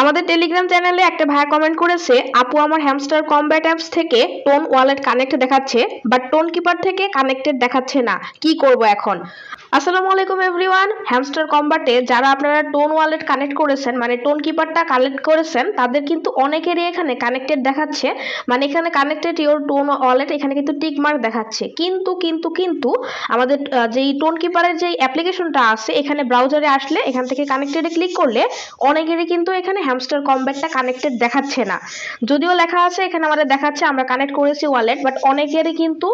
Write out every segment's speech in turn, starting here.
আমাদের টেলিগ্রাম চ্যানেলে একটা ভাইয়া কমেন্ট করেছে, আপু, আমার হ্যামস্টার কমব্যাট অ্যাপস থেকে টোন ওয়ালেট কানেক্ট দেখাচ্ছে বাট টোন কিপার থেকে কানেক্টেড দেখাচ্ছে না। কি করব এখন? আসসালামু আলাইকুম এভরিওয়ান হ্যামস্টার কমব্যাটে যারা আপনারা টোন ওয়ালেট কানেক্ট করেছেন মানে টোন কিপারটা কালেক্ট করেছেন, তাদের কিন্তু অনেকেরই এখানে কানেক্টেড দেখাচ্ছে। মানে এখানে কানেক্টেড ইওর টোন ওয়ালেট এখানে কিন্তু টিক মার্ক দেখাচ্ছে। কিন্তু কিন্তু কিন্তু আমাদের যেই টোন কিপারের যেই অ্যাপ্লিকেশনটা আছে, এখানে ব্রাউজারে আসলে এখান থেকে কানেক্টেডে ক্লিক করলে অনেকেরই কিন্তু এখানে হ্যামস্টার কমব্যাটটা কানেক্টেড দেখাচ্ছে না। যদিও লেখা আছে, এখানে আমাদের দেখাচ্ছে, আমরা কানেক্ট করেছি ওয়ালেট বাট অনেকেরই কিন্তু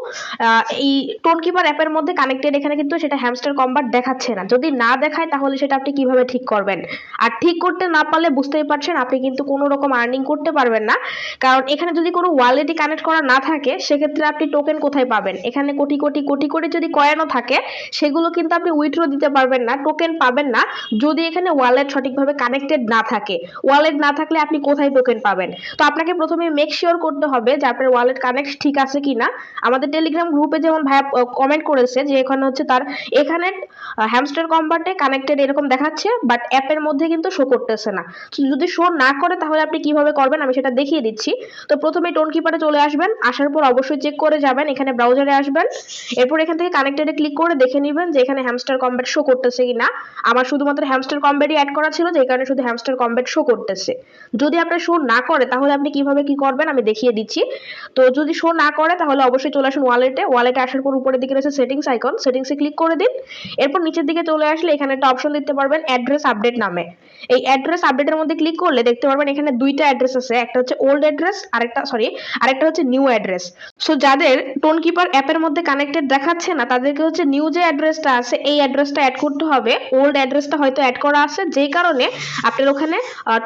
এই টোন কিপার অ্যাপের মধ্যে কানেক্টেড এখানে কিন্তু সেটা হ্যামস্টার কমব্যাট দেখাচ্ছে না। যদি না দেখায়, তাহলে সেটা আপনি কীভাবে ঠিক করবেন? আর ঠিক করতে না পারলে বুঝতেই পারছেন, আপনি কিন্তু কোনো রকম আর্নিং করতে পারবেন না। কারণ এখানে যদি কোনো ওয়ালেটই কানেক্ট করা না থাকে, সেক্ষেত্রে আপনি টোকেন কোথায় পাবেন? এখানে কোটি কোটি কোটি কোটি যদি কয়েনও থাকে, সেগুলো কিন্তু আপনি উইথড্র দিতে পারবেন না টোকেন পাবেন না। যদি এখানে ওয়ালেট সঠিকভাবে কানেক্টেড না থাকে ওয়ালেট না থাকলে আপনি কোথায় টোকেন পাবেন? তো আপনাকে প্রথমে মেক শিওর করতে হবে যে আপনার ওয়ালেট কানেক্ট ঠিক আছে কিনা। আমাদের টেলিগ্রাম গ্রুপে যেমন ভাইয়া কমেন্ট করেছে যে এখানে হচ্ছে তার, এখানে হ্যামস্টার কম্বার্টে কানেক্টেড এরকম দেখাচ্ছে বাট অ্যাপের মধ্যে কিন্তু শো করতেছে না। যদি শো না করে, তাহলে আপনি কীভাবে করবেন? আমি সেটা দেখিয়ে দিচ্ছি। তো প্রথমে টোন কিপারে চলে আসবেন, আসার পর অবশ্যই চেক করে যাবেন, এখানে ব্রাউজারে আসবেন। এরপর এখান থেকে কানেক্টেডে ক্লিক করে দেখে নেবেন যে এখানে হ্যামস্টার কম্ব্যাট শো করতেছে কিনা। আমার শুধুমাত্র হ্যামস্টার কম্ব্যাটই অ্যাড করা ছিল, যে কারণে শুধু হ্যামস্টার কম্ব্যাট শো করতেছে। যদি আপনার শো না করে, তাহলে আপনি কীভাবে কি করবেন? আমি দেখিয়ে দিচ্ছি। তো যদি শো না করে, তাহলে অবশ্যই চলে আসুন ওয়ালেটে ওয়ালেটে আসার পর উপরের দিকে রয়েছে সেটিংস আইকন সেটিংসে ক্লিক করে দিন। এরপর নিচের দিকে চলে আসলে এখানে একটা অপশন দিতে পারবেন অ্যাড্রেস আপডেট নামে। এই অ্যাড্রেস আপডেটের মধ্যে ক্লিক করলে দেখতে পারবেন এখানে দুইটা অ্যাড্রেস আছে। একটা হচ্ছে ওল্ড অ্যাড্রেস আরেকটা সরি আরেকটা হচ্ছে নিউ অ্যাড্রেস সো যাদের টোন কিপার অ্যাপের মধ্যে কানেক্টেড দেখাচ্ছে না, তাদেরকে হচ্ছে নিউ যে অ্যাড্রেসটা আছে, এই অ্যাড্রেসটা অ্যাড করতে হবে। ওল্ড অ্যাড্রেসটা হয়তো অ্যাড করা আছে। যেই কারণে আপনার ওখানে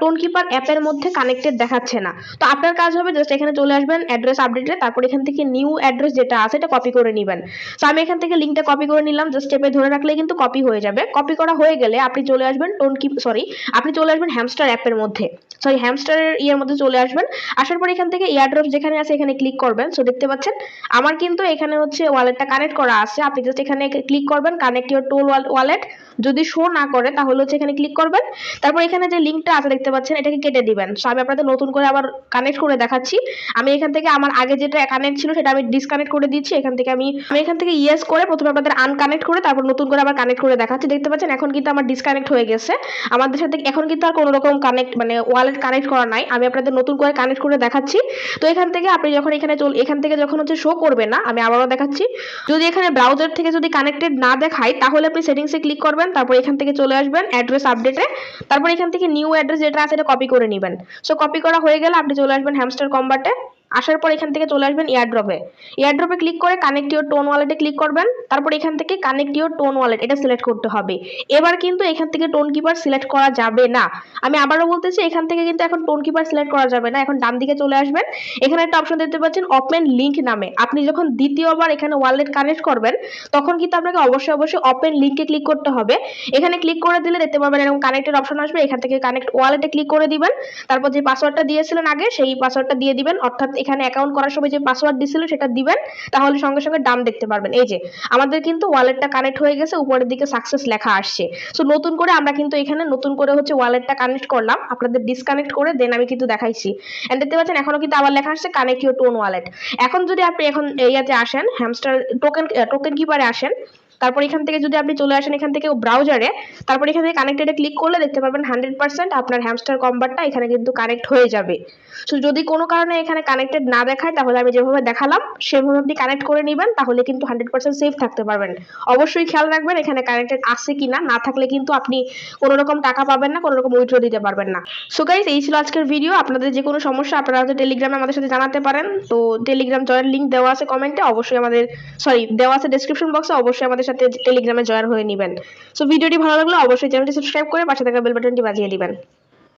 টোন কিপার অ্যাপের মধ্যে কানেক্টেড দেখাচ্ছে না। তো আপনার কাজ হবে জাস্ট এখানে চলে আসবেন অ্যাড্রেস আপডেটে তারপর এখান থেকে নিউ অ্যাড্রেস যেটা আছে এটা কপি করে নেবেন। তো আমি এখান থেকে লিঙ্কটা কপি করে নিলাম জাস্ট স্টেপে ধরে রাখলে কিন্তু কপি হয়ে যাবে। কপি করা হয়ে গেলে আপনি চলে আসবেন টোন কিপ সরি আপনি চলে আসবেন হ্যামস্টার অ্যাপের মধ্যে। সরি হ্যামস্টারের ইয়ের মধ্যে চলে আসবেন। আসার পর এখান থেকে এয়ারড্রপ যেখানে আছে এখানে ক্লিক করবেন। সো দেখতে পাচ্ছেন, আমার কিন্তু এখানে হচ্ছে ওয়ালেটটা কানেক্ট করা আছে। আপনি জাস্ট এখানে ক্লিক করবেন কানেক্ট ইউর টোল ওয়ালেট যদি শো না করে, তাহলে হচ্ছে এখানে ক্লিক করবেন। তারপর এখানে যে লিঙ্কটা আছে, দেখতে পাচ্ছেন, এটাকে কেটে দিবেন। সো আমি আপনাদের নতুন করে আবার কানেক্ট করে দেখাচ্ছি। আমি এখান থেকে আমার আগে যেটা কানেক্ট ছিল, সেটা আমি ডিসকানেক্ট করে দিচ্ছি। এখান থেকে আমি আমি এখান থেকে ইয়েস করে প্রথমে আপনাদের আনকানেক্ট করে, তারপর নতুন করে আবার কানেক্ট করে দেখাচ্ছি। দেখতে পাচ্ছেন, এখন কিন্তু আমার ডিসকানেক্ট হয়ে গেছে। আমাদের সাথে এখন কিন্তু আর কোনো রকম কানেক্ট মানে ওয়ালেট কানেক্ট করা নাই, আমি আপনাদের নতুন করে কানেক্ট করে দেখাচ্ছি। তো এখান থেকে আপনি যখন এখানে চল, এখান থেকে যখন হচ্ছে শো করবে না, আমি আবারও দেখাচ্ছি। যদি এখানে ব্রাউজার থেকে যদি কানেক্টেড না দেখায় তাহলে আপনি সেটিংসে ক্লিক করবেন, তারপর এখান থেকে চলে আসবেন অ্যাড্রেস আপডেটে তারপর এখান থেকে নিউ অ্যাড্রেস যেটা আছে, এটা কপি করে নেবেন। সো কপি করা হয়ে গেলে আপনি চলে আসবেন হ্যামস্টার কম্বাটে আসার পর এখান থেকে চলে আসবেন এয়ারড্রপে এয়ারড্রপে ক্লিক করে কানেক্ট ইউর টোন ওয়ালেটে ক্লিক করবেন। তারপর এখান থেকে কানেক্ট ইউর টোন ওয়ালেট এটা সিলেক্ট করতে হবে। এবার কিন্তু এখান থেকে টোন কিপার সিলেক্ট করা যাবে না। আমি আবারও বলতেছি, এখান থেকে কিন্তু এখন টোন কিপার সিলেক্ট করা যাবে না। এখন ডান দিকে চলে আসবেন। এখানে একটা অপশন দেখতে পাচ্ছেন ওপেন লিঙ্ক নামে। আপনি যখন দ্বিতীয়বার এখানে ওয়ালেট কানেক্ট করবেন, তখন কিন্তু আপনাকে অবশ্যই অবশ্যই ওপেন লিংকে ক্লিক করতে হবে। এখানে ক্লিক করে দিলে দেখতে পাবেন এরকম কানেক্টের অপশন আসবে। এখান থেকে কানেক্ট ওয়ালেটে ক্লিক করে দিবেন। তারপর যে পাসওয়ার্ডটা দিয়েছিলেন আগে, সেই পাসওয়ার্ডটা দিয়ে দিবেন। অর্থাৎ এখানে অ্যাকাউন্ট করার সময় যে পাসওয়ার্ড দিয়েছিল সেটা দিবেন, তাহলে সঙ্গে সঙ্গে দাম দেখতে পারবেন। এই যে, আমাদের কিন্তু ওয়ালেটটা কানেক্ট হয়ে গেছে, উপরের দিকে সাকসেস লেখা আসছে। সো নতুন করে আমরা কিন্তু এখানে নতুন করে হচ্ছে ওয়ালেটটা কানেক্ট করলাম, আপনাদের ডিসকানেক্ট করে দেন আমি কিন্তু দেখাইছি। এন্ড দেখতে পাচ্ছেন, এখনও কিন্তু আবার লেখা আসছে কানেক্ট ইউর টোন ওয়ালেট এখন যদি আপনি এখন ইয়াতে আসেন হ্যামস্টার টোকেন টোকেন কিপারে আসেন তারপর এখান থেকে যদি আপনি চলে আসেন এখান থেকে ব্রাউজারে তারপর এখান থেকে কানেক্টেডে ক্লিক করলে দেখতে পারবেন হান্ড্রেড পার্সেন্ট আপনার হ্যামস্টার কম্বারটা এখানে কিন্তু কানেক্ট হয়ে যাবে। সো যদি কোনো কারণে এখানে কানেক্টেড না দেখায়, তাহলে আমি যেভাবে দেখালাম, সেভাবে আপনি কানেক্ট করে নেবেন, তাহলে কিন্তু হান্ড্রেড পার্সেন্ট সেফ থাকতে পারবেন। অবশ্যই খেয়াল রাখবেন এখানে কানেক্টেড আছে কি না না থাকলে কিন্তু আপনি কোনো রকম টাকা পাবেন না কোনো রকম উইথড্র দিতে পারবেন না। সো গাইজ এই ছিল আজকের ভিডিও আপনাদের যে কোনো সমস্যা, আপনারা হয়তো টেলিগ্রামে আমাদের সাথে জানাতে পারেন। তো টেলিগ্রাম জয়েন লিঙ্ক দেওয়া আছে কমেন্টে অবশ্যই আমাদের সরি দেওয়া আছে ডেসক্রিপশন বক্সে অবশ্যই আমাদের সাথে টেলিগ্রামে জয়েন হয়ে নেবেন। সো ভিডিওটি ভালো লাগলে অবশ্যই চ্যানেলটি সাবস্ক্রাইব করে পাশে থাকা বেল বাটনটি বাজিয়ে দিবেন।